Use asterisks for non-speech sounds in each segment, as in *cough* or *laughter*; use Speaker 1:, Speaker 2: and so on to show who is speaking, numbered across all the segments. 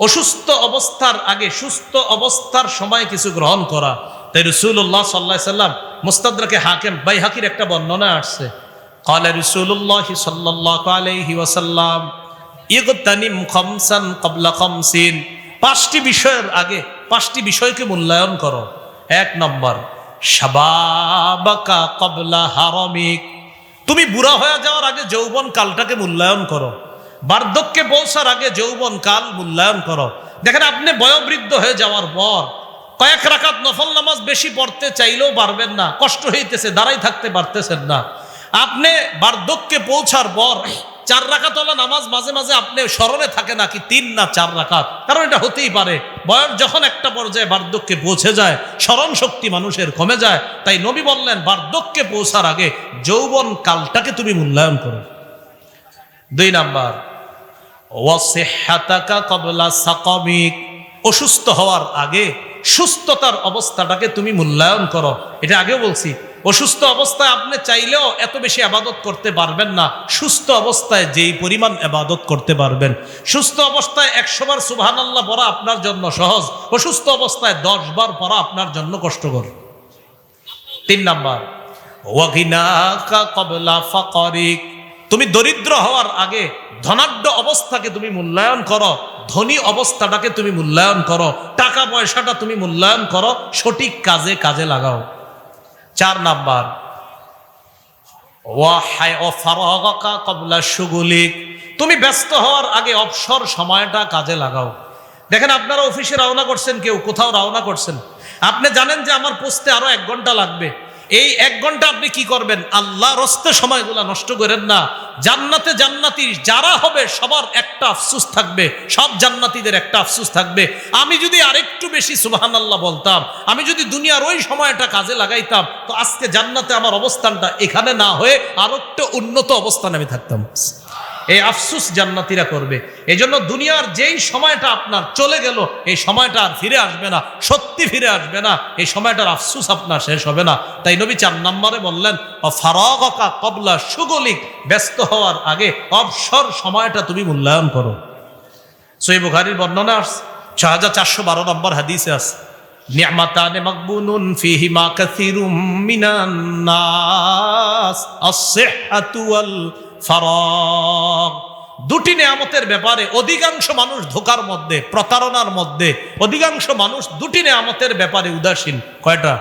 Speaker 1: অসুস্থ অবস্থার আগে সুস্থ অবস্থার সময় কিছু গ্রহণ করা তাই রসুল্লাহ সাল্লাহ সাল্লাম মুস্তাদরাকে হাকিম বাই হাকির একটা বর্ণনা আসছে قال رسول الله صلى الله عليه وسلم ইগতানিম খমসান কবলা খমসিন পাঁচটি বিষয়ের আগে পাঁচটি বিষয়কে মূল্যায়ন করো এক নম্বর শাবাবাকা কবলা হারমিক তুমি বুড়া হয়ে যাওয়ার আগে যৌবন কালটাকে মূল্যায়ন করো বার্ধক্যে পৌঁছার আগে যৌবন কাল মূল্যায়ন করো। দেখেন আপনি বয়োবৃদ্ধ হয়ে যাওয়ার পর কয়েক রাকাত নফল নামাজ বেশি পড়তে চাইলেও পারবেন না, কষ্ট হইতেছে, দাঁড়াই থাকতে পারতেছেন না। আপনি বার্ধক্যে পৌঁছার পর চার রাকাতলা নামাজ মাঝে মাঝে আপনি স্মরণে থাকে নাকি তিন না চার রাকাত? কারণ এটা হতেই পারে। বয়স যখন একটা পর্যায়ে বার্ধক্যে পৌঁছে যায় স্মরণ শক্তি মানুষের কমে যায়। তাই নবী বললেন, বার্ধক্যে পৌঁছার আগে যৌবন কালটাকে তুমি মূল্যায়ন করো। দুই নাম্বার সাকমিক। অসুস্থ হওয়ার আগে সুস্থতার অবস্থাটাকে তুমি মূল্যায়ন করো। এটা আগেও বলছি, অসুস্থ অবস্থায় আপনি চাইলেও এত বেশি আবাদত করতে পারবেন না। সুস্থ অবস্থায় যেই পরিমাণ আবাদত করতে পারবেন। সুস্থ অবস্থায় একশো বার সুবহান আল্লাহ পড়া আপনার জন্য সহজ। অসুস্থ অবস্থায় দশ বার পড়া আপনার জন্য কষ্টকর। তিন নাম্বার ফাকরিক। তুমি দরিদ্র হওয়ার আগে ধনাঢ্য অবস্থাকে তুমি মূল্যায়ন করো, ধনী অবস্থাটাকে তুমি মূল্যায়ন করো, টাকা পয়সাটা তুমি মূল্যায়ন করো, সঠিক কাজে কাজে লাগাও। চার নাম্বার কবলা সুগুলিক তুমি ব্যস্ত হওয়ার আগে অবসর সময়টা কাজে লাগাও। দেখেন আপনারা অফিসে রওনা করছেন কেউ, কোথাও রওনা করছেন। আপনি জানেন যে আমার পোস্টে আরও এক ঘণ্টা লাগবে। এই এক ঘণ্টা আপনি কি করবেন? আল্লাহ রস্তে সময়গুলা নষ্ট করেন না। জান্নাতে জান্নাতি যারা হবে, সবার একটা আফসুস থাকবে। সব জান্নাতিদের একটা আফসুস থাকবে। আমি যদি আরেকটু বেশি সুবাহান আল্লাহ বলতাম, আমি যদি দুনিয়ার ওই সময়টা কাজে লাগাইতাম, তো আজকে জান্নাতে আমার অবস্থানটা এখানে না হয়ে আরও একটা উন্নত অবস্থানে আমি থাকতাম। এই আফসুস জান্নাতিরা করবে। এই জন্য দুনিয়ার যেই সময়টা আপনার চলে গেল, এই সময়টা আর ফিরে আসবে না, সত্যি ফিরে আসবে না, এই সময়টার আফসুস আপনার শেষ হবে না। তাই নবী চার নম্বরে বললেন ফারকা কবলা সুগলিক ব্যস্ত হওয়ার আগে অবসর সময়টা তুমি মূল্যায়ন করো। সই বুখারির বর্ণনা আস ছ হাজার চারশো বারো নম্বর হাদিসে ওয়াল ফারাগ। দুটি নেয়ামতের ব্যাপারে অধিকাংশ মানুষ ধোকার মধ্যে, প্রতারণার মধ্যে। অধিকাংশ মানুষ দুটি নেয়ামতের ব্যাপারে উদাসীন। কয়টা?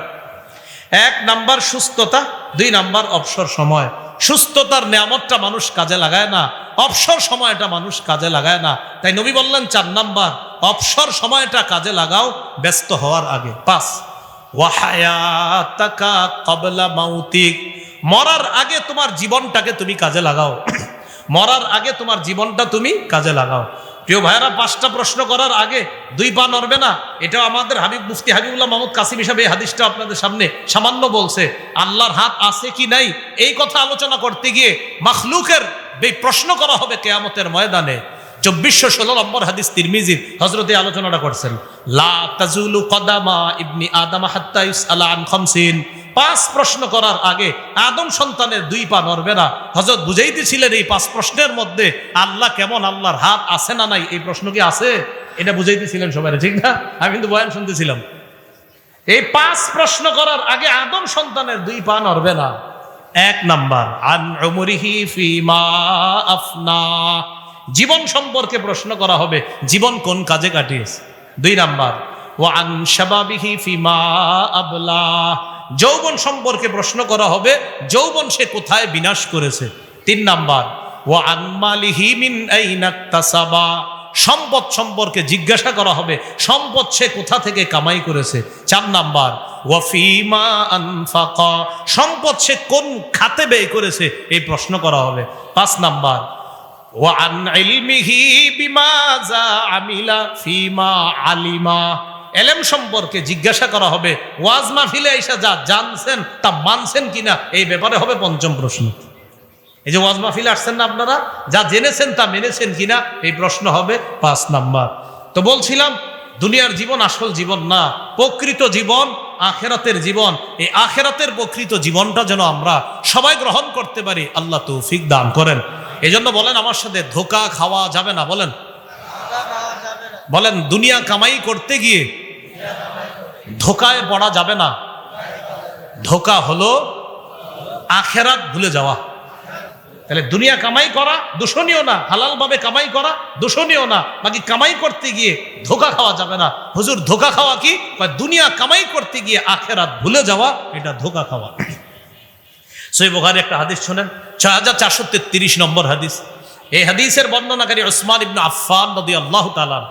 Speaker 1: এক নাম্বার সুস্থতা, দুই নাম্বার অবসর সময়। সুস্থতার নেয়ামতটা মানুষ কাজে লাগায় না, অবসর সময়টা মানুষ কাজে লাগায় না। তাই নবী বললেন চার নাম্বার, অবসর সময়টা কাজে লাগাও, ব্যস্ত হওয়ার আগে। পাঁচ, ওয়াহায়াতাকা কবলা মাউতিক। মরার আগে তোমার জীবনটাকে তুমি কাজে লাগাও। মরার আগে তোমার জীবনটা তুমি কাজে লাগাও। প্রিয় ভাইয়েরা, পাঁচটা প্রশ্ন করার আগে দুই পা নড়বে না। এটা আমাদের হাবিব মুফতি হাবিবুল্লাহ মাহমুদ কাসিম হিসাবে এই হাদিসটা আপনাদের সামনে সামান্য বলছে। আল্লাহর হাত আছে কি নাই? এই কথা আলোচনা করতে গিয়ে মাখলুকের প্রশ্ন করা হবে কেয়ামতের ময়দানে। চব্বিশশো ষোলো নম্বর হাদিস তিরমিজির হজরতে আলোচনাটা করছেন। লা কদামা ইবনি আদামা হাত্তা ইউসআলা আন খামসিন। পাঁচ প্রশ্ন করার আগে আদম সন্তানের দুই পা নড়বে না। হজরত বুঝাইতেছিলেন এই পাঁচ প্রশ্নের মধ্যে আল্লাহ কেমন আল্লাহর হাত আছে না নাই, এই প্রশ্ন কি আছে? এটা বুঝাইতেছিলেন সবাই, ঠিক না? আমি কিন্তু বয়ান শুনতেছিলাম। এই পাঁচ প্রশ্ন করার আগে আদম সন্তানের দুই পা নড়বে না। এক নাম্বার, আন ফিমা আফনা। জীবন সম্পর্কে প্রশ্ন করা হবে, জীবন কোন কাজে কাটিয়েছে? দুই নাম্বার ও আন শাবাবিহি ফিমা আবলা। যৌবন সম্পর্কে প্রশ্ন করা হবে, যৌবন সে কোথায় বিনাশ করেছে? তিন নাম্বার ও আনমালিহি মিন সম্পদ সম্পর্কে জিজ্ঞাসা করা হবে, সম্পদ সে কোথা থেকে কামাই করেছে? চার নাম্বার, ওয়াফিমা আনফাকা। সম্পদ সে কোন খাতে ব্যয় করেছে? এই প্রশ্ন করা হবে। পাঁচ নাম্বার ওয়ান ইলমিহি বিমাজা আমিলা ফিমা আলিমা এলেম সম্পর্কে জিজ্ঞাসা করা হবে, ওয়াজ মাহফিলে এসে যা জানছেন তা মানছেন কিনা, এই ব্যাপারে হবে পঞ্চম প্রশ্ন। এই যে ওয়াজ মাহফিলে আসছেন না আপনারা, যা জেনেছেন তা মেনেছেন কিনা, এই প্রশ্ন হবে পাঁচ নাম্বার। তো বলছিলাম, দুনিয়ার জীবন আসল জীবন না, প্রকৃত জীবন আখেরাতের জীবন। এই আখেরাতের প্রকৃত জীবনটা যেন আমরা সবাই গ্রহণ করতে পারি, আল্লাহ তৌফিক দান করেন। এই জন্য বলেন, আমার সাথে ধোকা খাওয়া যাবে না, বলেন। বলেন, দুনিয়া কামাই করতে গিয়ে ধোকায় পড়া যাবে না। ধোকা হলো আখেরাত ভুলে যাওয়া। তাহলে দুনিয়া কামাই করা দূষণীয় না হালাল ভাবে কামাই করা দূষণীয় না, বাকি কামাই করতে গিয়ে ধোকা খাওয়া যাবে না। হুজুর, ধোকা খাওয়া কি? দুনিয়া কামাই করতে গিয়ে আখেরাত ভুলে যাওয়া, এটা ধোকা খাওয়া। সই বোখারি একটা হাদিস শোনেন ছয় হাজার চারশো তেত্রিশ নম্বর হাদিস। এই হাদিসের বর্ণনাকারী ওসমান ইবনু আফফান নদী আল্লাহ তালান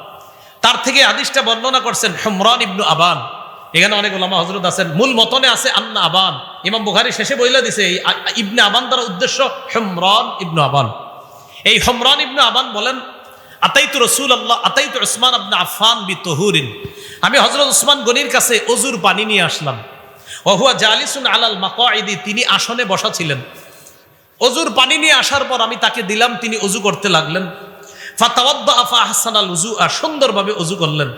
Speaker 1: তার থেকে হাদিসটা বর্ণনা করছেন হমরান ইবনু আবান। এখানে অনেক ওলামা হজরত আছেন। মূল মতনে আছে আন্না আবান। ইমাম বুখারি শেষে বইলা দিছে, এই ইবনে আবান দ্বারা উদ্দেশ্য হমরান ইবনু আবান। এই হমরান ইবনু আবান বলেন, আতাইতু রসুল আল্লাহ আতাইতু ওসমান আবনা আফফান বি তহুরিন। আমি হজরত ওসমান গনির কাছে অজুর পানি নিয়ে আসলাম। ওহুয়া জালিসুন আলাল মাকাইদি তিনি আসনে বসা ছিলেন। অজুর পানি নিয়ে আসার পর আমি তাকে দিলাম, তিনি অজু করতে লাগলেন। ফাতাওয়াদ্দা আফা আহসান উজু আর সুন্দরভাবে অজু করলেন।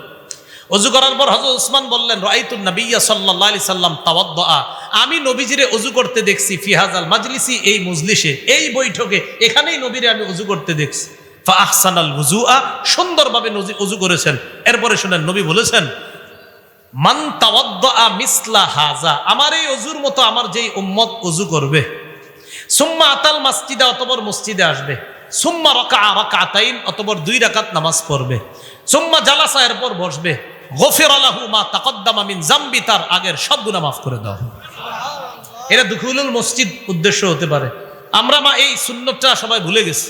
Speaker 1: অজু করার পর হজরত উসমান বললেন, রাইতুন নবিয়া সাল্লাহ আলি সাল্লাম তাওয়াদ্দা আমি নবীজিরে অজু করতে দেখছি ফিহাজ আল মাজলিসি, এই মজলিসে, এই বৈঠকে, এখানেই নবীরে আমি অজু করতে দেখছি। ফা আহসান আল উজুআ সুন্দরভাবে নজি, অজু করেছেন। এরপরে শুনেন, নবী বলেছেন মান মিসলা হাজা আমার এই অজুর মতো আমার যেই উম্মত করবে। সুম্মা আতাল মাসজিদে অতবর মসজিদে আসবে। সুম্মা রকা রাকাতাইন অতবর দুই রাকাত নামাজ পড়বে। সুম্মা জালাসা এরপর বসবে। গফির আলাহু মা জাম্বি, তার আগের সব গুনাহ মাফ করে দাও। এটা দুখুলুল মসজিদ উদ্দেশ্য হতে পারে। আমরা মা এই সুন্নতটা সবাই ভুলে গেছি।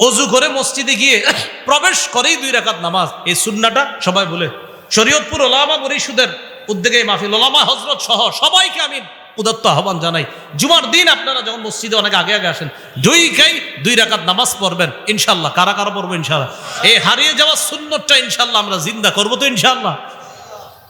Speaker 1: অজু করে মসজিদে গিয়ে *coughs* প্রবেশ করেই দুই রাকাত নামাজ, এই সুন্নাটা সবাই ভুলে। শরীয়তপুর ওলামা পরিষদের উদ্যোগে মাহফিল, ওলামা হজরত সহ সবাইকে আমি উদত্ত আহ্বান জানাই। জুমার দিন আপনারা যখন মসজিদে অনেক আগে আগে আসেন, দুই খাই দুই রাকাত নামাজ পড়বেন ইনশাল্লাহ কারা কারা পড়ব ইনশাল্লাহ এই হারিয়ে যাওয়া সুন্নতটা ইনশাল্লাহ আমরা জিন্দা করব তো ইনশাল্লাহ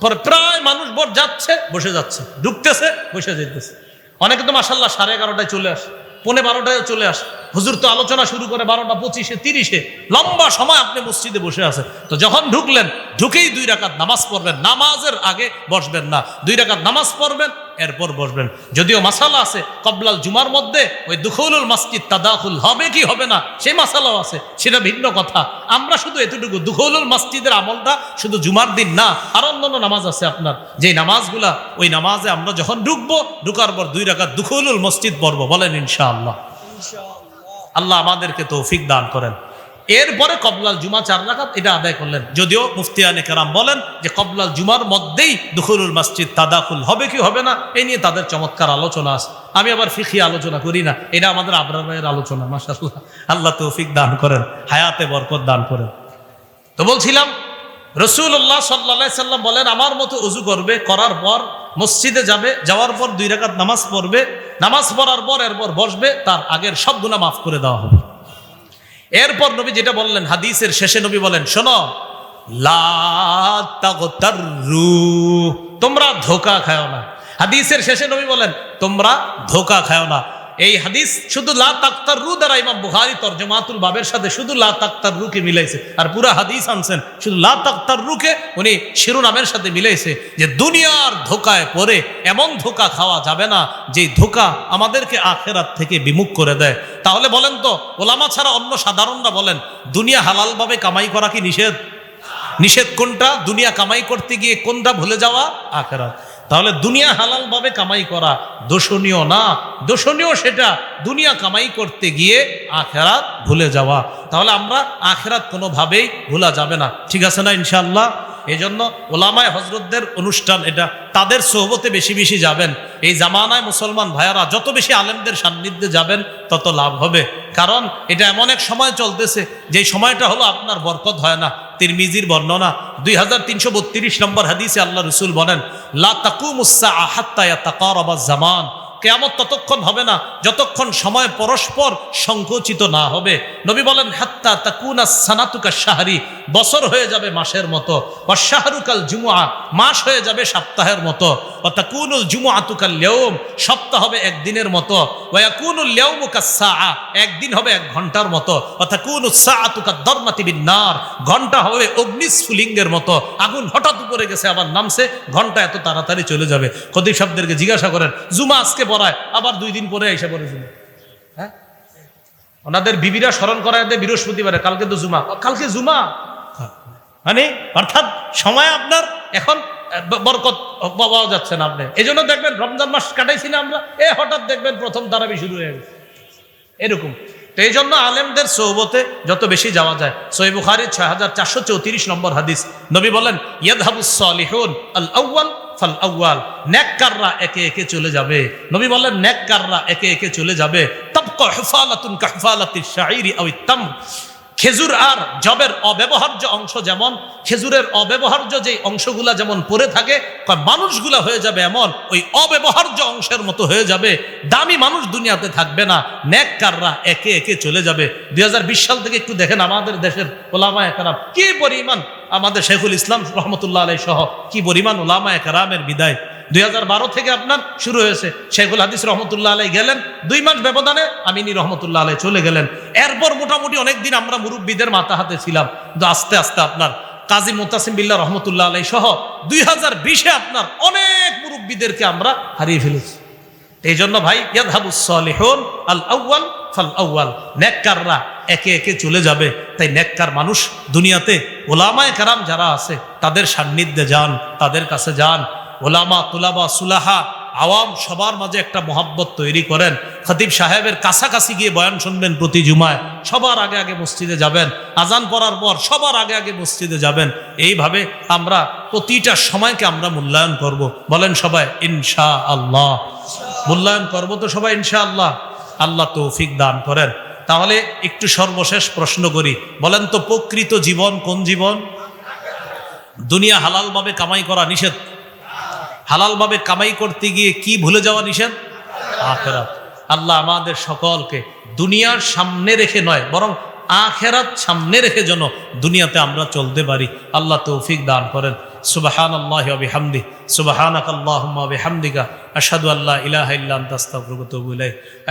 Speaker 1: পরে প্রায় মানুষ বর যাচ্ছে, বসে যাচ্ছে, ঢুকতেছে, বসে যেতেছে অনেকে তো মাসাল্লাহ সাড়ে এগারোটায় চলে আসে। পৌনে বারোটায় চলে আসে। হুজুর তো আলোচনা শুরু করে বারোটা পঁচিশে, তিরিশে। লম্বা সময় আপনি মসজিদে বসে আছে তো যখন ঢুকলেন, ঢুকেই দুই রাকাত নামাজ পড়বেন। নামাজের আগে বসবেন না। দুই রাকাত নামাজ পড়বেন এরপর বসবেন। যদিও মাসালা আছে কবলাল জুমার মধ্যে ওই দুখুলুল মসজিদ তাদাখুল হবে কি হবে না সেই মাসালাও আছে সেটা ভিন্ন কথা। আমরা শুধু এতটুকু দুখুলুল মসজিদের আমলটা শুধু জুমার দিন না আর অন্যান্য নামাজ আছে আপনার। যে নামাজগুলা ওই নামাজে আমরা যখন ঢুকবো ঢুকার পর দুই রাকাত দুখুলুল মসজিদ পড়ব বলেন ইনশাআল্লাহ। আল্লাহ আমাদেরকে তৌফিক দান করেন। এরপরে কবলাল জুমা চার রাকাত এটা আদায় করলেন। যদিও মুফতিয়ানে কেরাম বলেন যে কবলাল জুমার মধ্যেই দুখুলুল মসজিদ তাদাকুল হবে কি হবে না এই নিয়ে তাদের চমৎকার আলোচনা আছে। আমি আবার ফিখি আলোচনা করি না, এটা আমাদের আবরার ভাইয়ের আলোচনা মাসাল্লাহ আল্লাহ তৌফিক দান করেন, হায়াতে বরকত দান করেন। তো বলছিলাম রসুল্লাহ সাল্লা সাল্লাম বলেন, আমার মতো উজু করবে, করার পর মসজিদে যাবে, যাওয়ার পর দুই রাকাত নামাজ পড়বে, নামাজ পড়ার পর এরপর বসবে, তার আগের সব গুণা মাফ করে দেওয়া হবে। এরপর নবী যেটা বললেন, হাদিসের শেষে নবী বলেন, শোনো। তোমরা ধোকা খায় না হাদিসের শেষে নবী বলেন, তোমরা ধোকা খায় না এই হাদিস শুধু লা তাক্তার রু দ্বারা ইমাম বুখারি তর্জমাতুল বাবের সাথে শুধু লা তাক্তার রুকে মিলাইছে। আর পুরা হাদিস আনছেন, শুধু লা তাক্তার রুকে উনি শিরোনামের সাথে মিলাইছে যে দুনিয়ার ধোকায় পড়ে এমন ধোকা খাওয়া যাবে না যে ধোকা আমাদেরকে আখেরাত থেকে বিমুখ করে দেয়। তাহলে বলেন তো, ওলামা ছাড়া অন্য সাধারণরা বলেন, দুনিয়া হালালভাবে কামাই করা কি নিষেধ? নিষেধ কোনটা? দুনিয়া কামাই করতে গিয়ে কোনটা ভুলে যাওয়া? আখেরাত। তাহলে দুনিয়া হালালভাবে কামাই করা দোষণীয় না। দোষণীয় সেটা দুনিয়া কামাই করতে গিয়ে আখেরাত ভুলে যাওয়া। তাহলে আমরা আখেরাত কোনোভাবেই ভোলা যাবে না। ঠিক আছে না ইনশাল্লাহ এই জন্য ওলামায় হজরতদের অনুষ্ঠান এটা, তাদের সোহবতে বেশি বেশি যাবেন। এই জামানায় মুসলমান ভাইয়ারা যত বেশি আলেমদের সান্নিধ্যে যাবেন, তত লাভ হবে। কারণ এটা এমন এক সময় চলতেছে, যে সময়টা হলো আপনার বরকত হয় না, তিরমিজির বর্ণনা। দুই হাজার তিনশো বত্রিশ নম্বর হাদিসে আল্লাহ রসুল বলেন, লা তাকুমুসা আহাত্তা জামান। কেয়ামত ততক্ষণ হবে না, যতক্ষণ সময় পরস্পর সংকুচিত না হবে। নবী বলেন, হাত্তা তাকুনা সানাতুকা শাহরি বছর হয়ে যাবে মাসের মতো। বা শাহরুকাল জুমুয়া মাস হয়ে যাবে সপ্তাহের মতো। ও তাকুনুল জুমুআতুকাল লেউম সপ্তাহ হবে একদিনের মতো। ওয়াকুনুল লেউমুকা সাআ একদিন হবে এক ঘণ্টার মতো। ও তাকুনু সাআতুকা দরমাতি বিন্নার ঘণ্টা হবে অগ্নিস্ফুলিঙ্গের মতো। আগুন হঠাৎ উপরে গেছে, আবার নামছে, ঘণ্টা এত তাড়াতাড়ি চলে যাবে। কদিব সাহেবদেরকে জিজ্ঞাসা করেন, জুমা আজকে পড়ায়, আবার দুই দিন পরে এসে পড়ে জুমা হ্যাঁ? ওনাদের বিবিরা স্মরণ করায় দেয় বৃহস্পতিবারে, কালকে তো জুমা। কালকে জুমা। মানে অর্থাৎ সময় আপনার এখন বরকত পাওয়া যাচ্ছে না আপনি। এই জন্য দেখবেন রমজান মাস কাটাইছি না আমরা, এ হঠাৎ দেখবেন প্রথম তারাবি শুরু হয়ে গেছে। এরকম। তো এই জন্য আলেমদের সৌবতে যত বেশি যাওয়া যায় সই বুখারির ছয় হাজার চারশো চৌত্রিশ নম্বর হাদিস, নবী বলেন ইয়াদহাবুসলিহুন আল আউ্য়াল ফাল আউ্য়াল। নেককাররা একে একে চলে যাবে। নবী বললেন, নেককাররা একে একে চলে যাবে। তাবকা হুফালাতুন কাহফালাতির শাইরি আও তামর খেজুর আর জবের অব্যবহার্য অংশ যেমন, খেজুরের অব্যবহার্য যে অংশগুলা যেমন পড়ে থাকে মানুষগুলা হয়ে যাবে এমন, ওই অব্যবহার্য অংশের মতো হয়ে যাবে। দামি মানুষ দুনিয়াতে থাকবে না ন্যাককাররা একে একে চলে যাবে। দুই হাজার বিশ সাল থেকে একটু দেখেন আমাদের দেশের ওলামা একরাম কি পরিমাণ, আমাদের শেখুল ইসলাম রহমতুল্লাহ আলাই সহ, কি পরিমাণ ওলামা একরামের বিদায়। দুই হাজার বারো থেকে আপনার শুরু হয়েছে। শেখুল হাদিস রহমতুল্লাহ আলাই গেলেন। দুই মাস ব্যবধানে আমিনী রহমতুল্লাহ আলাই চলে গেলেন। এরপর মোটামুটি অনেকদিন আমরা মুরব্বীদের মাথা হাতে ছিলাম আস্তে আস্তে আপনার কাজী মোতাসিম বিল্লাহ রহমতুল্লাহ আলাই সহ দুই হাজার বিশে আপনার অনেক মুরব্বীদেরকে আমরা হারিয়ে ফেলেছি। এই জন্য ভাই ইয়াদহাবুসলিহন ফাল নেককাররা একে একে চলে যাবে। তাই নেককার মানুষ দুনিয়াতে ওলামায় কারাম যারা আছে, তাদের সান্নিধ্যে যান, তাদের কাছে যান। ওলামা, তুলাবা, সুলাহা, আওয়াম সবার মাঝে একটা মহাব্বত তৈরি করেন। খতিব সাহেবের কাছাকাছি গিয়ে বয়ান শুনবেন প্রতি জুমায়। সবার আগে আগে মসজিদে যাবেন। আজান পড়ার পর সবার আগে আগে মসজিদে যাবেন। এইভাবে আমরা প্রতিটা সময়কে আমরা মূল্যায়ন করব। বলেন সবাই ইনশা আল্লাহ মূল্যায়ন করব তো সবাই ইনশা আল্লাহ আল্লাহ তৌফিক দান করেন। তাহলে একটু সর্বশেষ প্রশ্ন করি। বলেন তো, প্রকৃত জীবন কোন জীবন? দুনিয়া হালালভাবে কামাই করা নিষেধ। হালালভাবে কামাই করতে গিয়ে কি ভুলে যাওয়া নিষেধ? আখেরাত। আল্লাহ আমাদের সকলকে দুনিয়ার সামনে রেখে নয়, বরং আখেরাত সামনে রেখে যেন দুনিয়াতে আমরা চলতে পারি। আল্লাহ তৌফিক দান করেন। সুবাহান আল্লাহ বিহামদি সুবাহানাক আল্লাহুম্মা বিহামদিকা। আশহাদু আল্লাহ ইলাহা ইল্লা আনতা, আস্তাগফিরুকা ওয়া আতুবু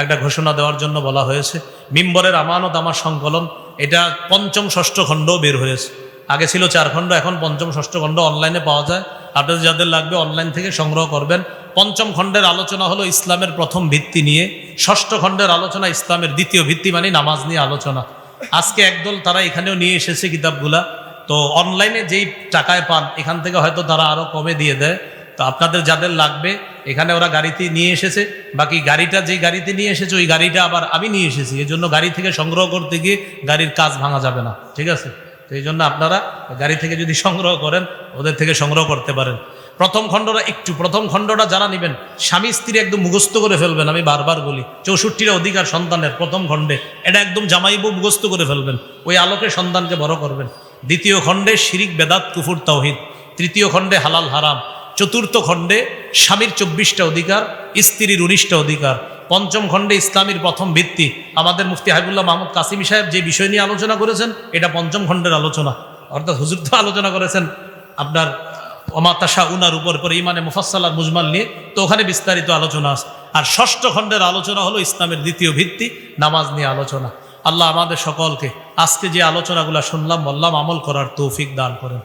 Speaker 1: একটা ঘোষণা দেওয়ার জন্য বলা হয়েছে, মিম্বরের আমানত আমার সংকলন, এটা পঞ্চম ষষ্ঠ খণ্ডও বের হয়েছে। আগে ছিল চার খণ্ড, এখন পঞ্চম ষষ্ঠ খণ্ড অনলাইনে পাওয়া যায়। আপনাদের যাদের লাগবে অনলাইন থেকে সংগ্রহ করবেন। পঞ্চম খণ্ডের আলোচনা হলো ইসলামের প্রথম ভিত্তি নিয়ে। ষষ্ঠ খণ্ডের আলোচনা ইসলামের দ্বিতীয় ভিত্তি মানে নামাজ নিয়ে আলোচনা। আজকে একদল তারা এখানেও নিয়ে এসেছে কিতাবগুলা। তো অনলাইনে যেই টাকায় পান, এখান থেকে হয়তো তারা আরও কমে দিয়ে দেয়। তো আপনাদের যাদের লাগবে, এখানে ওরা গাড়িতে নিয়ে এসেছে। বাকি গাড়িটা যেই গাড়িতে নিয়ে এসেছে, ওই গাড়িটা আবার আমি নিয়ে এসেছি। এই জন্য গাড়ি থেকে সংগ্রহ করতে গিয়ে গাড়ির কাজ ভাঙা যাবে না। ঠিক আছে? তো এই জন্য আপনারা গাড়ি থেকে যদি সংগ্রহ করেন, ওদের থেকে সংগ্রহ করতে পারেন। প্রথম খণ্ডটা একটু, প্রথম খণ্ডটা যারা নেবেন, স্বামী স্ত্রী একদম মুখস্থ করে ফেলবেন, আমি বারবার বলি, চৌষট্টিটা অধিকার সন্তানের প্রথম খণ্ডে, এটা একদম জামাইবু মুখস্থ করে ফেলবেন, ওই আলোকে সন্তানকে বড় করবেন। দ্বিতীয় খণ্ডে শিরিক, বেদাত, কুফুর, তাওহিদ। তৃতীয় খণ্ডে হালাল, হারাম। চতুর্থ খণ্ডে স্বামীর চব্বিশটা অধিকার, স্ত্রীর উনিশটা অধিকার। পঞ্চম খণ্ডে ইসলামীর প্রথম ভিত্তি। আমাদের মুফতি হাবিবুল্লাহ মাহমুদ কাসিমি সাহেব যে বিষয় নিয়ে আলোচনা করেছেন, এটা পঞ্চম খণ্ডের আলোচনা। অর্থাৎ হুজুর তো আলোচনা করেছেন আপনার অমাতাশা উনার উপর, পরে ইমানে মুফাসাল আর মুজমাল নিয়ে। তো ওখানে বিস্তারিত আলোচনা আছে। আর ষষ্ঠ খণ্ডের আলোচনা হলো ইসলামের দ্বিতীয় ভিত্তি, নামাজ নিয়ে আলোচনা। আল্লাহ আমাদের সকলকে আজকে যে আলোচনাগুলো শুনলাম, বললাম আমল করার তৌফিক দান করেন।